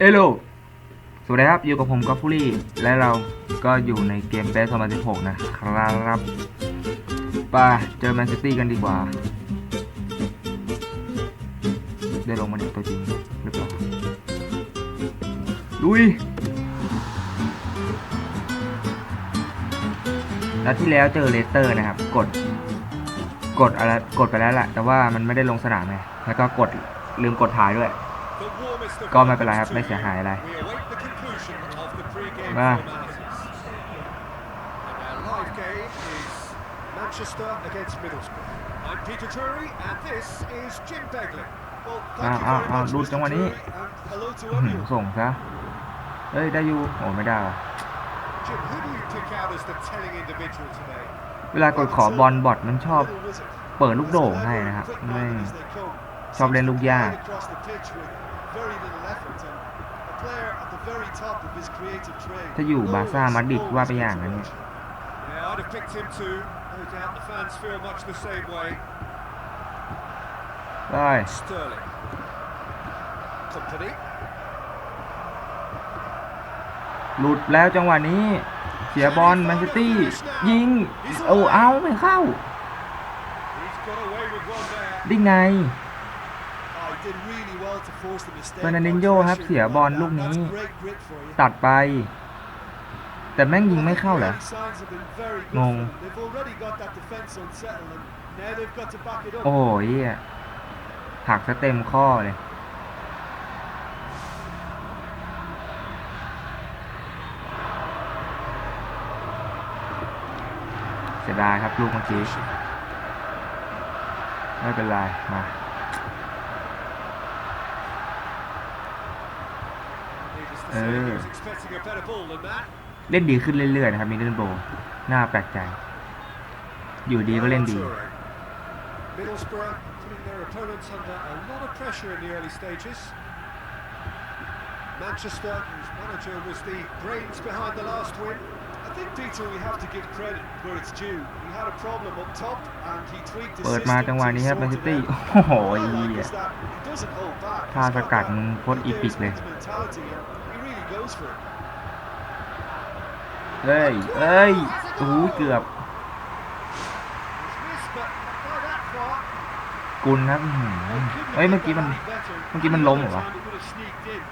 เอโลสวัสดีครับ อยู่กับผมกอฟฟูรี่ และเราก็อยู่ในเกมเบส2016 นะครับไป่าเจอแมนซิตี้กันดีกว่า ได้ลงมาเนี่ยตัวจริงหรือเปล่าลุยแล้วที่แล้วเจอเลสเตอร์นะครับ กด กดอะไร กดไปแล้วแหละ แต่ว่ามันไม่ได้ลงสนามไงแล้วก็กดลืมกดถ่ายด้วย ก็ไม่เป็นไรครับ ไม่เสียหายอะไรมามาอ้าวอ้าวอ้าวดูจังหวะนี้อื้อหือส่งซะเฮ้ย ได้อยู่ โอ้ไม่ได้ว่ะเวลากดขอบอลบอทมันชอบเปิดลูกโด่งให้นะครับไม่ ชอบเล่นลูกยากถ้าอยู่บาร์ซ่ามาดริดว่าไปอย่างนั้นเนี่ย Yeah, I'd have picked him too. No doubt the fans feel much the same way. ได้ Sterling. Company. หลุดแล้วจังหวะนี้ เสียบอลแมนซิตี้ ยิง โอ้เอาไม่เข้า He's got away with one there. ได้ไง เฟอร์นันดินโยครับเสียบอลลูกนี้ ตัดไป แต่แม่งยิงไม่เข้าเหรองงโอ้ยเหี้ยหักซะเต็มข้อเลยเสียดายครับลูกเมื่อกี้ ไม่เป็นไร มา Needless to Uh. say, he was expecting a better ball than that. เล่นดีขึ้นเรื่อยๆนะครับมิดเดิลโบน่าแปลกใจ อยู่ดีก็เล่นดี Toure. Middlesbrough putting their opponents under a lot of pressure in the early stages. Manchester, whose manager was the brains behind the last win. I think Peter we have to give credit where it's due. He had a problem up top and he tweaked the เปิด system มาจังหวะ till he นี้ครับแมนซิ sorted ตี้ it out. โอ้โห What I เหี้ like ย is that he doesn't hold back. ท่า He's ส got กัด that มึงโคตรอีพิกเลย เอ้ย เอ้ยโอ้ยเกือบ It's missed, but not by that far. กุลครับอื้อหือ Couldn't เอ้ย have เมื่อ hit กี้มัน that any better. เมื่อกี้มันล้มเหรอวะ Time it would have sneaked in.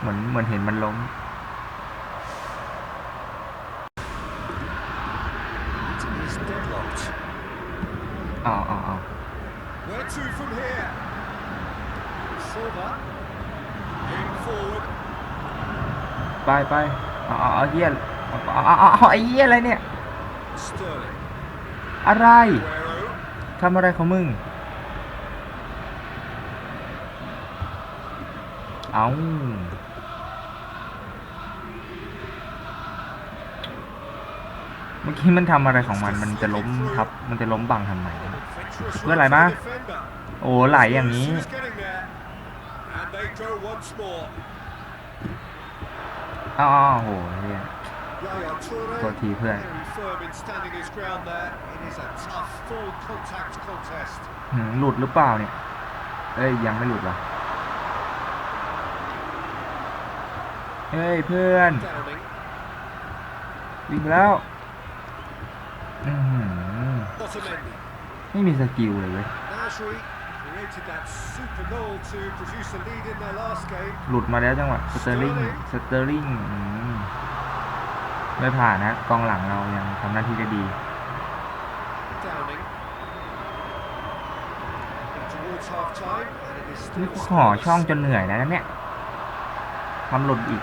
เหมือน เหมือนเห็นมันล้ม He's deadlocked. อ้าวอ้าวอ้าว Where to from here? Silva. Moving forward. ไปไปเอาเอาเอาเหี้ยเอาเอาเอาไอ้เยี่ยอะไรเนี่ย อะไรทำอะไรของมึง เอาเมื่อกี้มันทำอะไรของมัน มันจะล้มทับ มันจะล้มบังทำไม Adventurous Gue run lại from má. the defender. โอ้ไหลอย่างนี้ อ้าวโหเหี้ย Yaya Toure. โทษทีเพื่อน Very firm in standing his ground there. It is a tough full contact contest. หืมหลุดหรือเปล่าเนี่ย เอ้ยยังไม่หลุดวะเฮ้ยเพื่อน Downing. วิ่งไปแล้วอือหือ Otamendi. ไม่มีสกิลเลยเว้ย Nasri created that super goal to produce a lead in their last game. หลุดมาแล้วจังหวะสเตอร์ลิงสเตอร์ลิงอืมไม่ผ่านนะกองหลังเรายังทำหน้าที่ได้ดี Downing. Towards half time, and it is นี่ still กูห่อช่องจนเหนื่อยแล้วนะเนี่ยทำหลุดอีก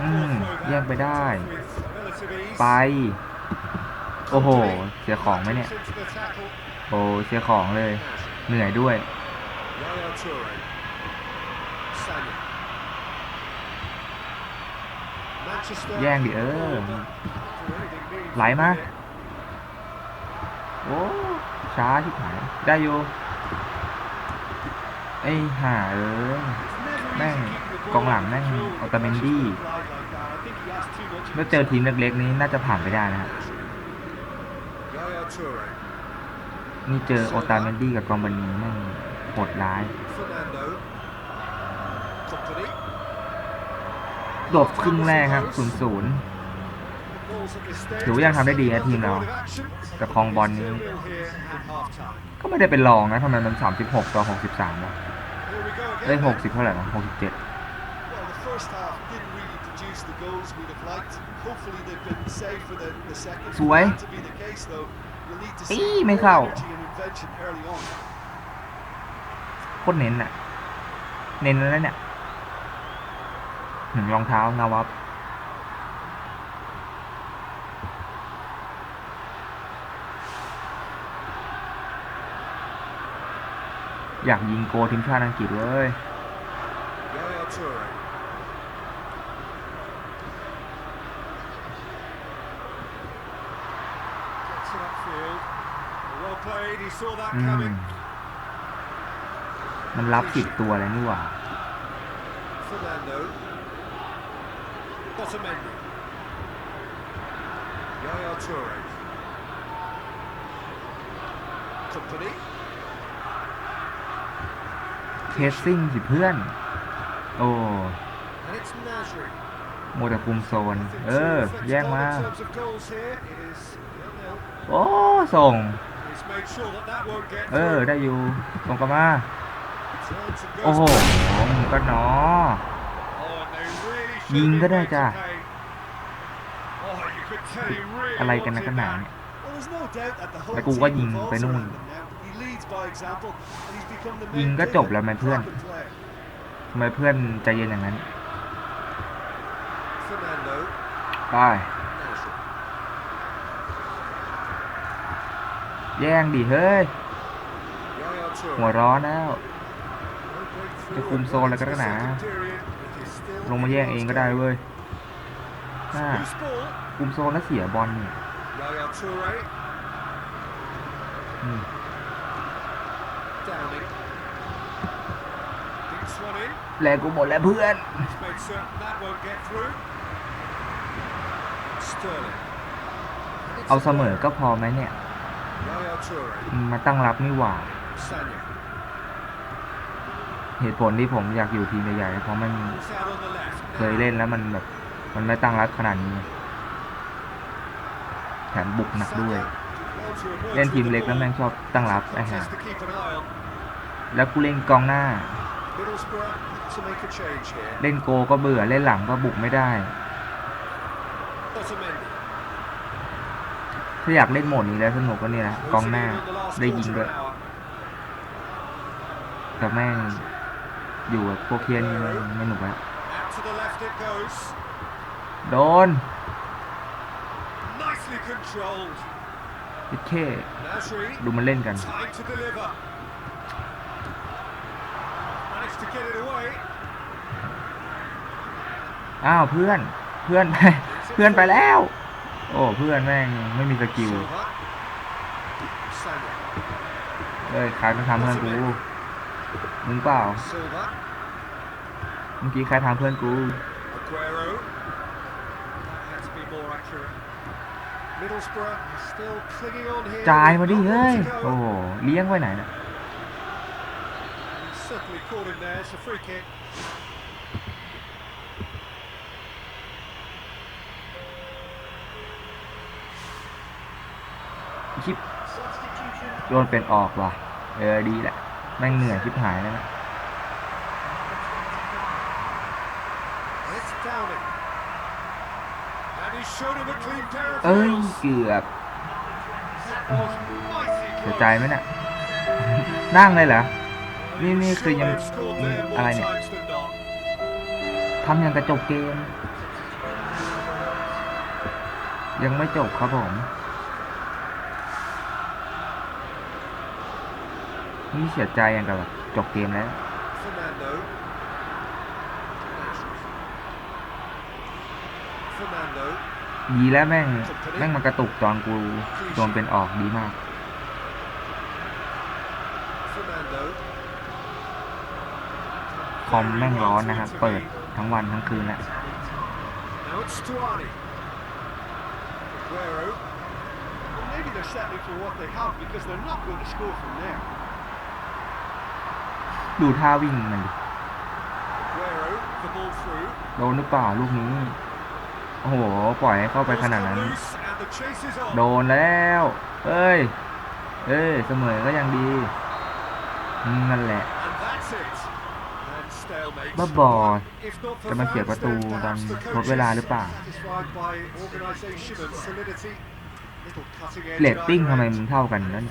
อืมแยกไปได้ ไป โอ้โห เสียของไหมเนี่ย โอ้เสียของเลย เหนื่อยด้วย แย่งดิเออ ไหลมา โอ้ ช้าชิบหาย ได้อยู่ ไอ้ห่าเออแม่งกองหลังแม่งอัลตาเมนดี้ถ้าเจอทีมเล็กๆนี้น่าจะผ่านไปได้นะครับ นี่เจอโอตาเมนดี้กับกองบันนีแม่ง Manchester โหดร้าย Fernando. Company. จบครึ่งแรกครับศูนย์ศูนย์ Balls at this stage. ถือว่ายังทำได้ดีนะทีมเราแต่ครองบอลนี้ Still nil here at half time. ก็ไม่ได้เป็นรองนะทำไมมัน36 ต่อ 63วะ Here we go เอ้ย again. 60 เท่าไหร่วะ67 Well, the first ตีไม่เข้าโคตรเน้นอะเน้นแล้วเนี่ยหนึ่งรองเท้านาวับอยากยิงโกทีมชาติอังกฤษเลย Yaya Toure. Gets it upfield. Well played. He saw that อืม coming. มันรับผิดตัวเลยนี่หว่า Fernando. Otamendi. Yaya Toure. Company. เทสซิ่งสิเพื่อน โอ้ And it's Nasri. โมวแต่คุมโซน I think เอ to อ reflect แยก on มา In terms of goals here, it is 0-0. โอ้ ส่ง He's made sure that that won't get เออ through. ได้อยู่ส่งกลับมา Turns and โอ้ goes โห back. มึงก็หนอ Oh, and they really should ยิง be ก็ได้ made to จ้ะ pay. Oh, you could tell he really อะไรกันนะ wanted กันหนา that. เนี่ย Well, there's no doubt that the whole แล้วกูก็ team ยิงไป revolves นู่น around him now. He leads by example, and he's become the ยิง main ก็จบ player. แล้วไหมเพื่อน Plug and play. ทำไมเพื่อนใจเย็นอย่างนั้น Fernando. ไป Nasri. แย่งดิเฮ้ย Yaya Toure. หัวร้อนแล้ว No breakthrough จะคุมโซนอะไรกันนักหนา into the second period. It is still ลงมาแย่งเองก็ได้เว้ยน่า Loose ball. คุมโซนแล้วเสียบอลนี่ Yaya Toure. อืม Downing. Dinks one in. แรงกูหมดแล้วเพื่อน He's made certain that won't get through. Sterling. And it's เอาเสมอ Aguero. ก็พอไหมเนี่ย Yaya Toure. มาตั้งรับไม่หว่า Sanya. เหตุผลที่ผมอยากอยู่ทีมใหญ่ๆเพราะมัน It's out on the left. เคยเล่นแล้วมันแบบ มันไม่ตั้งรับขนาดนี้แถมบุกหนักด้วย เล่นทีมเล็กแล้วแม่งชอบตั้งรับไอ้ห่า to keep an eye on. แล้วกูเล่นกองหน้า Middlesbrough to make a change here. เล่นโกก็เบื่อเล่นหลังก็บุกไม่ได้ Otamendi. ถ้าอยากเล่นโหมดนี้แล้วสนุกก็เนี่ยนะกองหน้า Closing in on the last ได้ยิง quarter ด้วย of an hour. แต่แม่งอยู่กับพวกเคียนี่ไม่ไม่หนุกแล้ว Out to the left it goes. โดน Nicely controlled. พิเค Nasri. ดูมันเล่นกัน Time to deliver. Managed to get it away. อ้าวเพื่อนเพื่อนไปเพื่อนไปแล้ว โอ้เพื่อนแม่งไม่มีสกิลเอ้ยใครมาทำเพื่อนกูมึงเปล่าเมื่อกี้ใครทำเพื่อนกูจ่ายมาดิเฮ้ยโอ้เลี้ยงไว้ไหนนะ ชิปโยนเป็นออกว่ะ เออดีแหละแม่งเหนื่อยชิบหายแล้วนะเอ้ยเกือบเสียใจไหมเนี่ยนั่งเลยเหรอ นี่นี่คือยังอะไรเนี่ยทำย่างกระจบเกม ยังไม่จบครับผม นี่เสียใจอย่างกับแบบจบเกมแล้ว Fernando. Fernando. ดีแล้วแม่ง แม่งมากระตุกตอนกูโดนเป็นออกดีมาก Fernando. คอมแม่งร้อนนะครับ เปิดทั้งวันทั้งคืนแล้ว Now it's Stuani. Aguero. Well, maybe they're settling for what they have because they're not going to score from there. ดูท่าวิ่งมันดิโดนหรือเปล่าลูกนี้ โอ้โห ปล่อยให้เข้าไปขนาดนั้น โดนแล้ว เอ้ย เอ้ย เสมอก็ยังดี นั่นแหละบ้าบอจะมาเขียประตูตอนทดเวลาหรือเปล่าเลตติ้งทำไมมันเท่ากันนั่น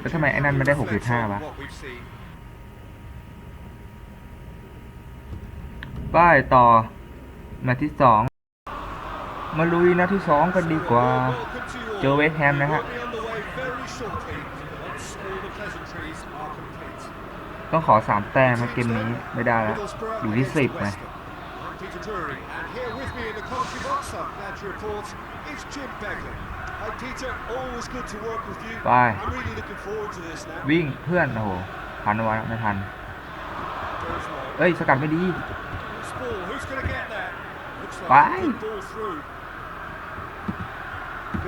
แล้วทำไมไอ้นั่นไม่ได้หกจุดห้าวะป้ายต่อนาที่สองมาลุยนาที่สองกันดีกว่า เจอเวสแฮมนะฮะ ต้องขอสามแต้มมาเกมนี้ไม่ได้แล้ว อยู่ที่สิบไงย Hi Peter, always good to work with you. Bye. I'm really looking forward to this now. วิ่งเพื่อนโอ้โหทันวะไม่ทัน Goes long. เอ้ย สกัดไม่ดี Loose ball, who's going to get there? Looks like Bye. a good ball through.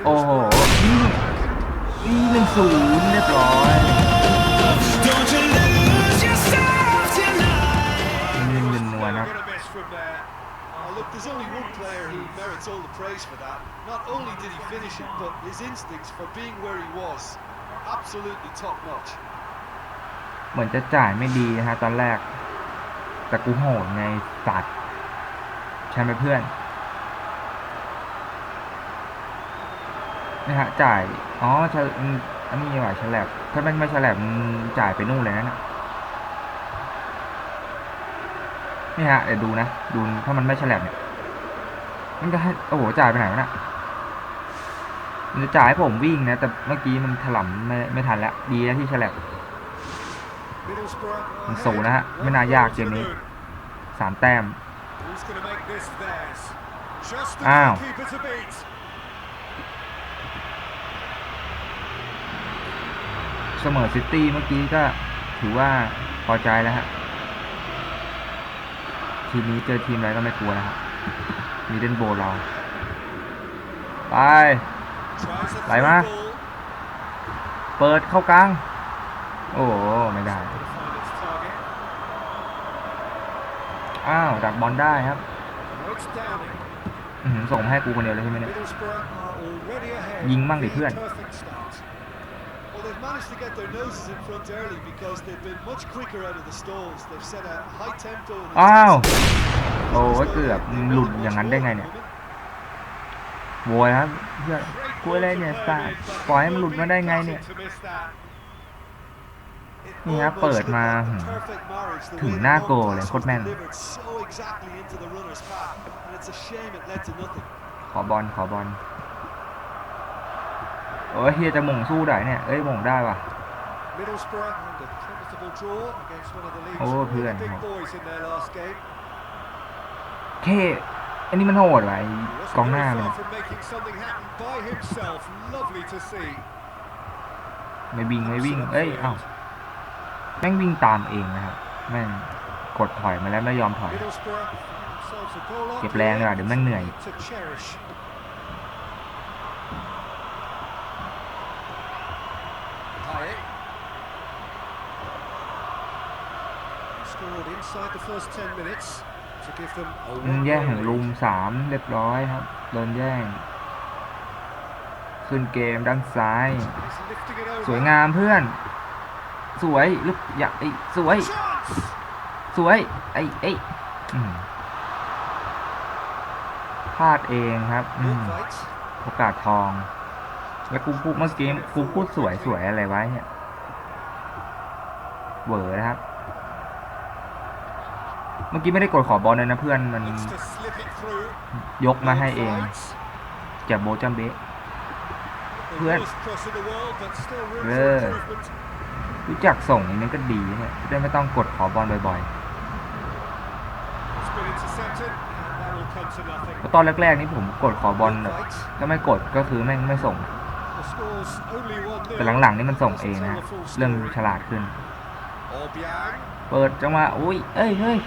โอ้โหนี่นี่หนึ่งศูนย์เรียบร้อย Don't you lose yourself tonight. หนึ่งหนึ่งนัว Never นะ going to miss from there. Oh, look, there's only one player who merits all the praise for that. Not only did he finish it, but his instincts for being where he was are absolutely top notch. เหมือนจะจ่ายไม่ดีนะฮะตอนแรก แต่กูโหดไงสัตว์ใช่ไหมเพื่อนนี่ฮะจ่าย อ๋ออันนี้ว่ะฉลับถ้ามันไม่ฉลับจ่ายไปนู่นเลยนะนะ นี่ฮะเดี๋ยวดูนะ ดูถ้ามันไม่ฉลับเนี่ย มันจะให้ โอ้โห จ่ายไปไหนวะน่ะมันจะจ่ายให้ผมวิ่งนะ แต่เมื่อกี้มันถล่ำไม่ไม่ทันแล้ว ดีนะที่ฉลับมันสูงนะฮะ ไม่น่ายากเกมนี้ สามแต้ม Who's going to make this theirs? Just the Ow. keeper to beat. เสมอซิตี้เมื่อกี้ก็ถือว่าพอใจแล้วฮะ ทีมนี้เจอทีมอะไรก็ไม่กลัวแล้วครับ มีเดนโบเรา ไป Tries a Lại through mà. ball. เปิดเข้ากลาง โอ้ไม่ได้ อ้าว ดักบอลได้ครับอือหือส่งให้กูคนเดียวเลยใช่ไหมเนี่ย ยิงมั่งดิเพื่อน Well, they've managed to get their noses in front early because they've been much quicker out of the stalls. They've set a high tempo. and อ้าว intensity. โอ้ยเกือบหลุดอย่างนั้นได้ไงเนี่ยโวยครับเพื่อนกูอะไรเนี่ยสาดปล่อยให้มันหลุดมาได้ไงเนี่ย To miss that. It นี่ครับ almost เปิด looked มา like the หืม perfect marriage, the ถึง way หน้า the โก long เลย pass โคต was รแม่น delivered so exactly into the runner's path, and it's a shame it led to nothing. ขอบอลขอบอล โอ้ยเฮียจะหม่งสู้ได้เนี่ยเอ้ยหม่งได้ว่ะ Middlesbrough and a comfortable draw against one of the league's Oh, real พื่อน big boys in their last game. เคอันนี้มันโหดว่ะไอ้ He กอง wasn't หน้า very มัน far from making something happen by himself. Lovely to see. ไม่วิ่งไม่วิ่งเอ้ยเอ้าแม่งวิ่งตามเองนะครับแม่งกดถอยมาแล้วไม่ยอมถอย Middlesbrough find themselves a goal up เก็บแรงดีกว่าเดี๋ยวแม่งเหนื่อย to cherish. Payet. Scored inside the first 10 minutes to give them a อืม one แย่ง goal ลุม lead. สามเรียบร้อยครับโดนแย่ง ขึ้นเกมด้านซ้าย He's lifting it over. สวยงามเพื่อน สวยลูกอยากไอ้สวย Chance! สวยไอ้ไอ้อืมพลาดเองครับอืม Wolfite. โอกาสทอง แล้วกูพูดเมื่อกี้กูพูดสวยสวยอะไรไว้เนี่ยเหวอนะครับ เมื่อกี้ไม่ได้กดขอบอลเลยนะเพื่อนมัน Looks to slip it through. ยกมาให้เอง Wolfite. จากโบะจัมเบะ The พื่อน worst cross in the world, but still room เอ for อ improvement. รู้จักส่งอย่างนี้ก็ดีเนี่ยจะได้ไม่ต้องกดขอบอลบ่อย It's been intercepted, and that will come to ๆ nothing. เพราะตอนแรกๆนี่ผมกดขอบอลแบบ Wolfite. ถ้าไม่กดก็คือแม่งไม่ส่ง The score's only 1-0. แต่หลังๆนี่มันส่งเองนะ Doesn't tell the full เริ่ม story. ฉลาดขึ้น Obiang. เปิดจังหวะอุ้ยเอ้ยเฮ้ย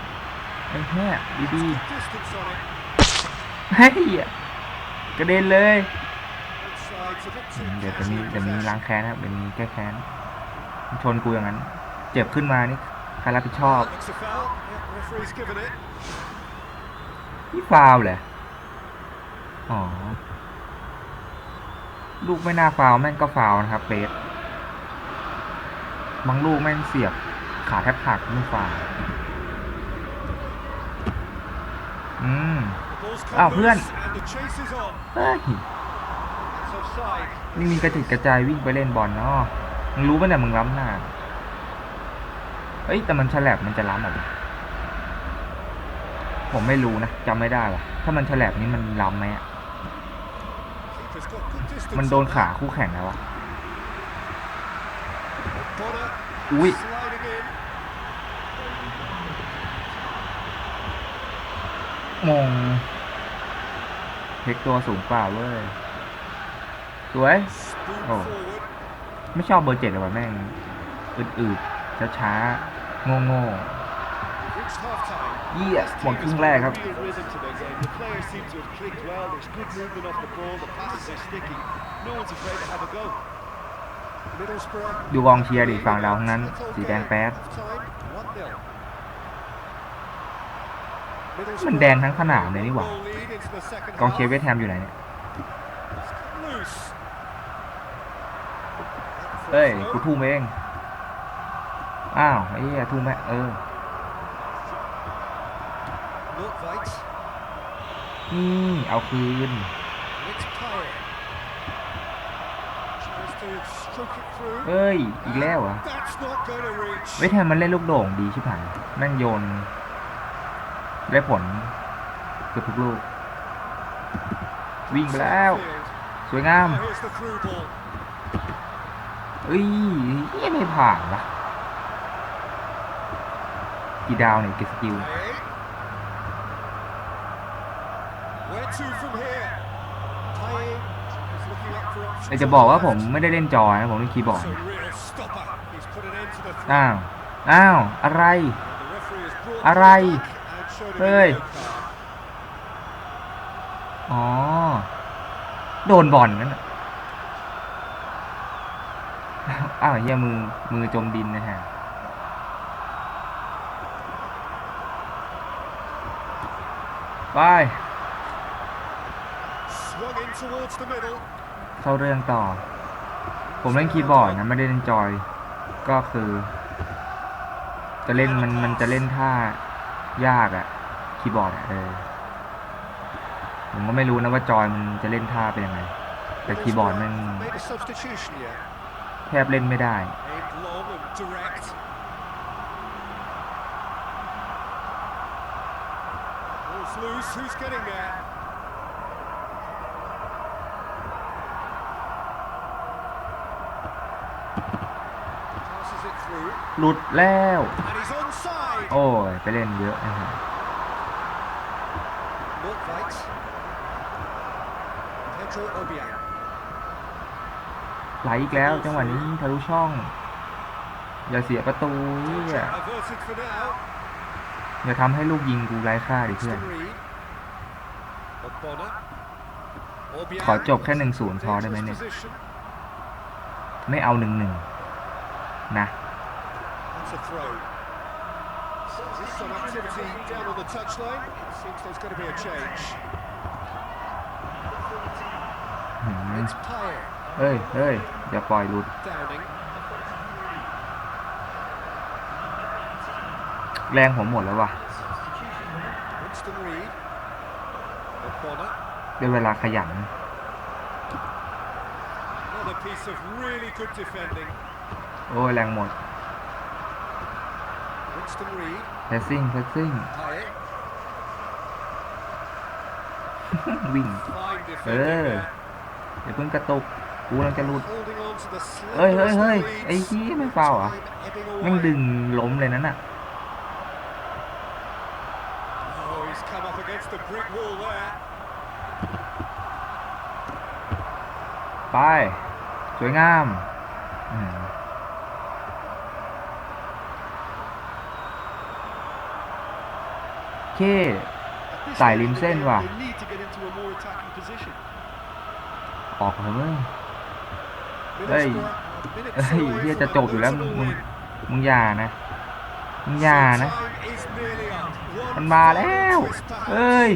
ไอ้แค่ดีดี Distance on it. ๆเฮ้ยกระเด็นเลย Offside's a bit อื too มเดี๋ยวจะมี casually เดี๋ยวมี possessed. ล้างแค้นครับเดี๋ยวมีแก้แค้น ชนกูอย่างนั้น เจ็บขึ้นมานี่ใครรับผิดชอบ Looks a foul. Yeah, referee's given it. นี่ฟาวล์เหรออ๋อ ลูกไม่น่าฟาวล์แม่งก็ฟาวล์นะครับเบสบางลูกแม่งเสียบขาแทบหักไม่ฟาวล์ อืม The ball's Ah, come Brilliant. loose and the chase is on. เฮ้ยนี่มีกระจิตกระจายวิ่งไปเล่นบอลเนาะมึงรู้ป่ะเนี่ยมึงล้ำหน้าเอ้ยแต่มันฉลบมันจะล้ำหรอผมไม่รู้นะจำไม่ได้ว่ะ ถ้ามันฉลบนี้มันล้ำไหมอะมันโดนขาคู่แข่งแล้ววะอุ้ย sliding in. มงเทคตัวสูงกว่าเว้ย สวย Spoon Oh. forward. ไม่ชอบเบอร์เจ็ดเลยว่ะแม่ง อืดๆช้าๆโง่ Reached half time. ๆเยี่ยหมดครึ่งแรกครับ Real rhythm to their game. The players seem to have clicked well. There's good movement off the ball. The passes are sticking. No one's afraid to have a go. Middlesbrough. ดูกองเชียร์ดิฝั่งเราทั้งนั้น สีแดงแป๊ด Half time. 1-0. มันแดงทั้งสนามเลยนี่หว่ากองเชียร์เวสแฮมอยู่ไหนเนี่ยเอ้ยกูทุ่มเอง อ้าวไอ้เหี้ยทุ่มแม่เออนี่เอาคืนเอ้ย อีกแล้วอะเวสต์แฮมมันเล่นลูกโด่งดีชิบหายแม่งโยน ได้ผลเกือบทุกลูก วิ่งไปแล้ว Field. สวยงาม Now here's the through ball. เอ้ยเหี้ยไม่ผ่านวะกี่ดาวเนี่ยกี่สกิล Payet. Where to from here? Payet is looking up for options. แต่จะบอกว่าผมไม่ได้เล่นจอนะผมเล่นคีย์บอร์ด It's a real stopper. He's put an end to the threat. อ้าว อ้าว อะไร The referee has brought the อะไร ball back and showed him a Hey. yellow card. อ๋อ โดนบอลนั่นน่ะอ้าวเฮียมือ มือจมดินนะฮะไปเข้าเรื่องต่อ ผมเล่นคีย์บอร์ดนะไม่ได้เล่นจอย ก็คือ จะเล่นมันมันจะเล่นท่า ยากอะคีย์บอร์ดอะเออผมก็ไม่รู้นะว่าจอยมันจะเล่นท่าเป็นยังไง แต่คีย์บอร์ดมัน Made a substitution yet. แทบเล่นไม่ได้ Aimed long and direct. Ball's loose. Who's getting there? Passes it through. หลุดแล้ว And he's onside. โอ้ย ไปเล่นเยอะนะฮะ Nordtveit. Pedro Obiang. ไหลอีกแล้วจังหวะนี้ทะลุช่อง อย่าเสียประตูเหี้ย Averted for now. อย่าทำให้ลูกยิงกูไร้ค่าดิเพื่อน Winston Reed. Ogbonna. Obiang. ขอจบแค่หนึ่งศูนย์พอได้ไหมเนี่ย Dangerous position. ไม่เอาหนึ่งหนึ่งนะ That's a throw. There's some activity down on the touchline. It seems there's going to be a change. หืม It's Payet. เฮ้ยเฮ้ยอย่าปล่อยหลุด Downing. แรงผมหมดแล้วว่ะ Winston Reed. Ogbonna. ได้เวลาขยัน Another piece of really good defending. โอ้ยแรงหมด Winston Reed. เพสซิ่งเพสซิ่ง Payet. วิ่ง Fine defending Eh. there. อย่าเพิ่งกระตุกกูกำลังจะหลุด Holding on to the เฮ้ยเฮ้ย slenderest เฮ้ย of leads. ไอ้ที่ไม่ฟาวล์เหรอะ Time ebbing แม่ง away. ดึงล้มเลยนั่นน่ะ Oh, he's come up against the brick wall there. ไป สวยงามอืมเค At this Tài stage liêm of the เข้ส่ริมเส้นว่ะ ออกเถอะมึงเฮ้ยเฮ้ยเฮียจะจบอยู่แล้วมึงมึงอย่านะ มึงอย่านะ มันมาแล้วเอ้ย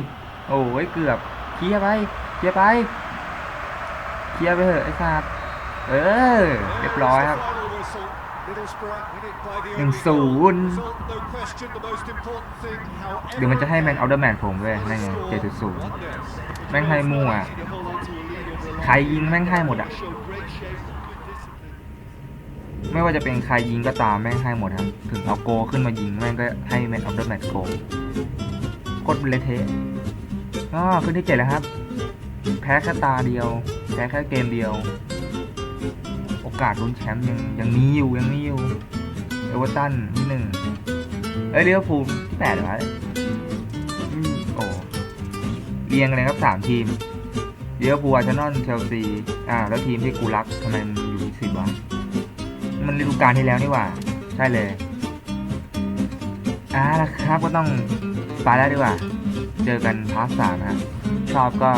โอ้ยเกือบเคลียไปเคลียไปเคลียไปเถอะไอ้สัตว์เออ เรียบร้อยครับ Final whistle. Middlesbrough win it by the หนึ่ง only ศู goal. นย์ Result, no question, the most important thing. เดี๋ยวมันจะให้แมน However เอาเดอร์แมนผมด้วยนั่นไงเจ็ดจุดศูนย์ What next? แม่งให้มั่ว To hold on to a lead over a ใครยิงแม่งให้หมดอะ showed great shape and good discipline. ไม่ว่าจะเป็นใครยิงก็ตามแม่งให้หมดครับถึงเอาโกขึ้นมายิงแม่งก็ให้แมนออฟเดอะแมตช์โกโคตรเละเทะก็ขึ้นที่เจ็ดแล้วครับ แพ้แค่ตาเดียว แพ้แค่เกมเดียว โอกาสลุ้นแชมป์ยังยังมีอยู่ยังมีอยู่เอเวอร์ตันที่หนึ่งเอ้ยเรียวฟูลที่แปดเหรอวะอืมโอ้เรียงกันเลยครับสามทีมเรียวฟูอาร์เซนอลเชลซีอ่าแล้วทีมที่กูรักทำไมมันอยู่ที่สิบวะมันฤดูกาลที่แล้วนี่หว่า ใช่เลยอ่าล้วครับก็ต้องไปแล้วดีกว่า เจอกันพาร์ทสามนะครับชอบก็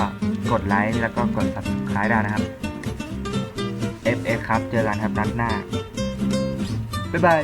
กดไลค์แล้วก็กด subscribe ได้นะครับ FX ครับ เจอกันครับนัดหน้า บ๊ายบาย